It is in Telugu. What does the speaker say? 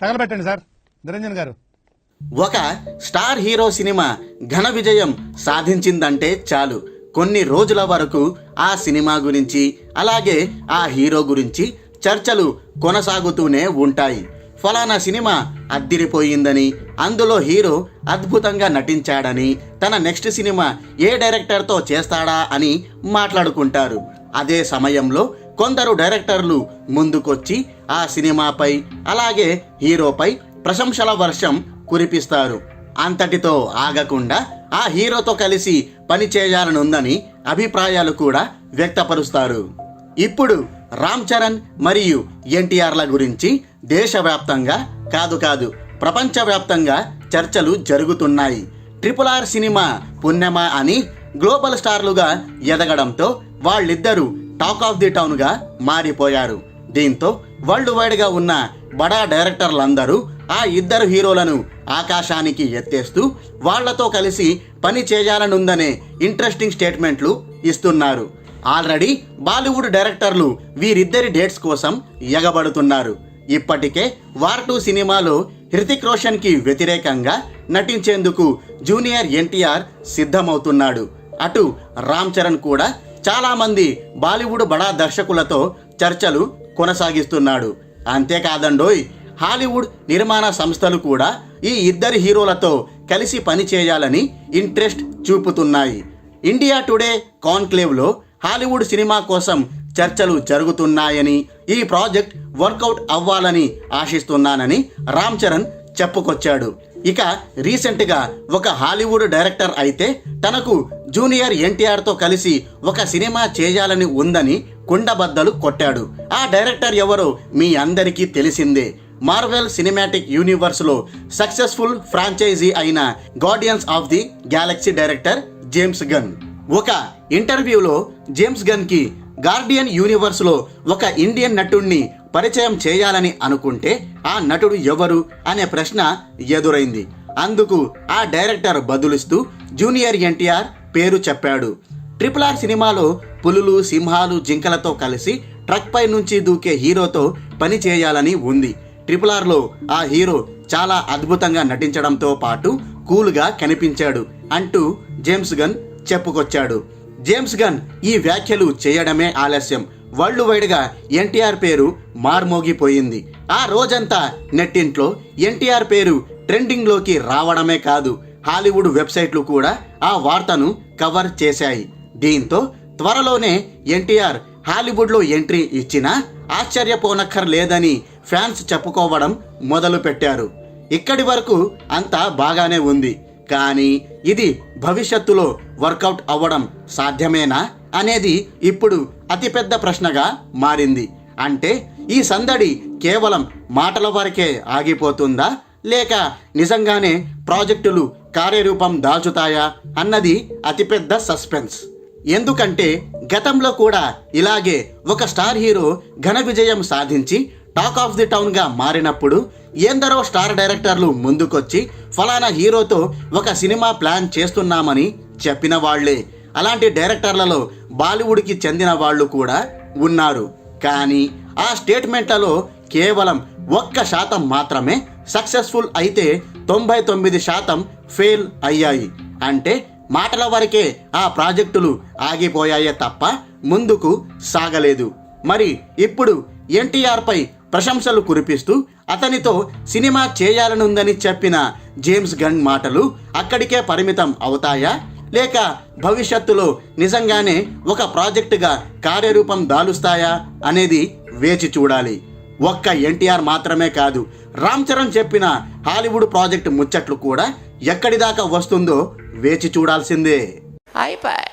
తగలబెట్టండి సార్. నిరంజన్ గారు. ఒక స్టార్ హీరో సినిమా ఘన విజయం సాధించిందంటే చాలు. కొన్ని రోజుల వరకు ఆ సినిమా గురించి అలాగే ఆ హీరో గురించి చర్చలు కొనసాగుతూనే ఉంటాయి. ఫలానా సినిమా అద్దిరిపోయిందని అందులో హీరో అద్భుతంగా నటించాడని తన నెక్స్ట్ సినిమా ఏ డైరెక్టర్తో చేస్తాడా అని మాట్లాడుకుంటారు. అదే సమయంలో కొందరు డైరెక్టర్లు ముందుకొచ్చి ఆ సినిమాపై అలాగే హీరోపై ప్రశంసల వర్షం కురిపిస్తారు. అంతటితో ఆగకుండా ఆ హీరోతో కలిసి పని చేయాలనుందని అభిప్రాయాలు కూడా వ్యక్తపరుస్తారు. ఇప్పుడు రామ్ చరణ్ మరియు ఎన్టీఆర్ల గురించి దేశవ్యాప్తంగా కాదు కాదు ప్రపంచవ్యాప్తంగా చర్చలు జరుగుతున్నాయి. ట్రిపుల్ ఆర్ సినిమా పుణ్యమా అని గ్లోబల్ స్టార్లుగా ఎదగడంతో వాళ్ళిద్దరూ టాక్ ఆఫ్ ది టౌన్గా మారిపోయారు. దీంతో వరల్డ్ వైడ్గా ఉన్న బడా డైరెక్టర్లందరూ ఆ ఇద్దరు హీరోలను ఆకాశానికి ఎత్తేస్తూ వాళ్ళతో కలిసి పని చేయాలనుందనే ఇంట్రెస్టింగ్ స్టేట్మెంట్లు ఇస్తున్నారు. ఆల్రెడీ బాలీవుడ్ డైరెక్టర్లు వీరిద్దరి డేట్స్ కోసం ఎగబడుతున్నారు. ఇప్పటికే వార్ టూ సినిమాలో హృతిక్ రోషన్కి వ్యతిరేకంగా నటించేందుకు జూనియర్ ఎన్టీఆర్ సిద్ధమవుతున్నాడు. అటు రామ్ చరణ్ కూడా చాలామంది బాలీవుడ్ బడా దర్శకులతో చర్చలు కొనసాగిస్తున్నాడు. అంతేకాదండోయ్ హాలీవుడ్ నిర్మాణ సంస్థలు కూడా ఈ ఇద్దరి హీరోలతో కలిసి పనిచేయాలని ఇంట్రెస్ట్ చూపుతున్నాయి. ఇండియా టుడే కాన్క్లేవ్లో హాలీవుడ్ సినిమా కోసం చర్చలు జరుగుతున్నాయని ఈ ప్రాజెక్ట్ వర్కౌట్ అవ్వాలని ఆశిస్తున్నానని రామ్ చరణ్ చెప్పుకొచ్చాడు. ఇక రీసెంట్గా ఒక హాలీవుడ్ డైరెక్టర్ అయితే తనకు జూనియర్ ఎన్టీఆర్తో కలిసి ఒక సినిమా చేయాలని ఉందని కుండబద్దలు కొట్టాడు. ఆ డైరెక్టర్ ఎవరో మీ అందరికీ తెలిసిందే. మార్వెల్ సినిమాటిక్ యూనివర్స్లో సక్సెస్ఫుల్ ఫ్రాంచైజీ అయిన Guardians of the Galaxy director James Gunn. ఒక ఇంటర్వ్యూలో జేమ్స్ గన్కి గార్డియన్ యూనివర్స్లో ఒక ఇండియన్ నటుణ్ణి పరిచయం చేయాలని అనుకుంటే ఆ నటుడు ఎవరు అనే ప్రశ్న ఎదురైంది. అందుకు ఆ డైరెక్టర్ బదులిస్తూ జూనియర్ ఎన్టీఆర్ పేరు చెప్పాడు. ట్రిపుల్ ఆర్ సినిమాలో పులులు సింహాలు జింకలతో కలిసి ట్రక్ పై నుంచి దూకే హీరోతో పని చేయాలని ఉంది. ట్రిపుల్ ఆర్లో ఆ హీరో చాలా అద్భుతంగా నటించడంతో పాటు కూల్గా కనిపించాడు అంటూ జేమ్స్ గన్ చెప్పుకొచ్చాడు. జేమ్స్ గన్ ఈ వ్యాఖ్యలు చేయడమే ఆలస్యం. వరల్డ్ వైడ్గా ఎన్టీఆర్ పేరు మార్మోగిపోయింది. ఆ రోజంతా నెట్టింట్లో ఎన్టీఆర్ పేరు ట్రెండింగ్లోకి రావడమే కాదు. హాలీవుడ్ వెబ్సైట్లు కూడా ఆ వార్తను కవర్ చేశాయి. దీంతో త్వరలోనే ఎన్టీఆర్ హాలీవుడ్లో ఎంట్రీ ఇచ్చినా ఆశ్చర్యపోనక్కర్లేదని ఫ్యాన్స్ చెప్పుకోవడం మొదలు పెట్టారు ఇక్కడి వరకు అంతా బాగానే ఉంది. కానీ ఇది భవిష్యత్తులో వర్కౌట్ అవ్వడం సాధ్యమేనా అనేది ఇప్పుడు అతిపెద్ద ప్రశ్నగా మారింది. అంటే ఈ సందడి కేవలం మాటల వరకే ఆగిపోతుందా? లేక నిజంగానే ప్రాజెక్టులు కార్యరూపం దాల్చుతాయా అన్నది అతిపెద్ద సస్పెన్స్. ఎందుకంటే గతంలో కూడా ఇలాగే ఒక స్టార్ హీరో ఘన విజయం సాధించి టాక్ ఆఫ్ ది టౌన్గా మారినప్పుడు ఎందరో స్టార్ డైరెక్టర్లు ముందుకొచ్చి ఫలానా హీరోతో ఒక సినిమా ప్లాన్ చేస్తున్నామని చెప్పిన వాళ్ళే అలాంటి డైరెక్టర్లలో బాలీవుడ్కి చెందిన వాళ్ళు కూడా ఉన్నారు. కానీ ఆ స్టేట్మెంట్లలో కేవలం ఒక్క శాతం మాత్రమే సక్సెస్ఫుల్ అయితే తొంభై తొమ్మిది శాతం ఫెయిల్ అయ్యాయి. అంటే మాటల వరకే ఆ ప్రాజెక్టులు ఆగిపోయాయే తప్ప ముందుకు సాగలేదు. మరి ఇప్పుడు ఎన్టీఆర్పై ప్రశంసలు కురిపిస్తూ అతనితో సినిమా చేయాలనుందని చెప్పిన జేమ్స్ గన్ మాటలు అక్కడికే పరిమితం అవుతాయా? లేక భవిష్యత్తులో నిజంగానే ఒక ప్రాజెక్టుగా కార్యరూపం దాలుస్తాయా అనేది వేచి చూడాలి. ఒక్క ఎన్టీఆర్ మాత్రమే కాదు రామ్ చరణ్ చెప్పిన హాలీవుడ్ ప్రాజెక్టు ముచ్చట్లు కూడా ఎక్కడి దాకా వస్తుందో వేచి చూడాల్సిందే. అయిపోయి